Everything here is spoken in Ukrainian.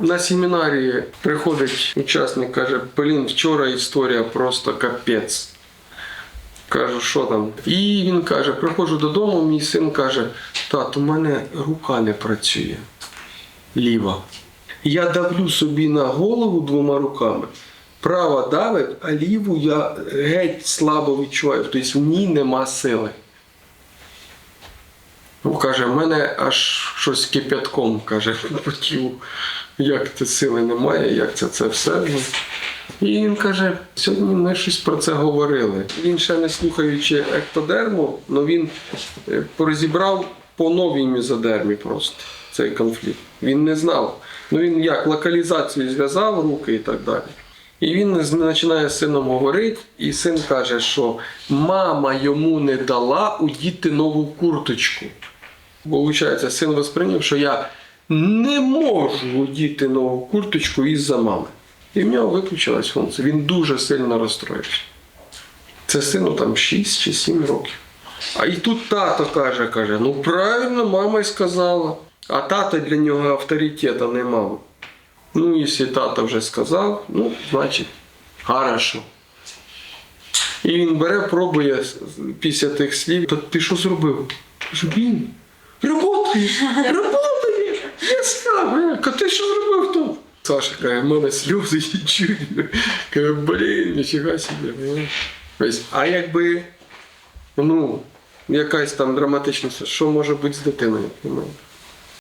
На семінарі приходить учасник, каже, блін, вчора історія просто капець. Кажу, що там? І він каже: приходжу додому, мій син каже: тат, у мене рука не працює. Ліва. Я давлю собі на голову двома руками. Права давить, а ліву я геть слабо відчуваю. Тобто в ній нема сили. Ну, каже, в мене аж щось кипятком, каже, по. Як це сили немає, як це це все. Ну, І він каже, сьогодні ми щось про це говорили. Він ще не слухаючи ектодерму, але він е, розібрав по новій мізодермі просто цей конфлікт. Він не знав. Ну він як локалізацію зв'язав руки і так далі. І він починає з сином говорити, і син каже, що мама йому не дала удіти нову курточку. Получається, син восприйняв, що я не можу одіти нову курточку із-за мами. І в нього виключилась функція. Він дуже сильно розстроївся. Це сину там 6 чи 7 років. А і тут тато каже, каже, ну правильно, мама й сказала. А тато для нього авторитета не мав. Ну, якщо тато вже сказав, ну, значить, хорошо. І він бере, пробує після тих слів. Та ти що зробив? Кажу, работає. Я справа, ти що зробив тут? Саша каже, в мене сльози чують. Каже, блін, ніфіга собі. ну». А якби, ну, якась там драматична, що може бути з дитиною?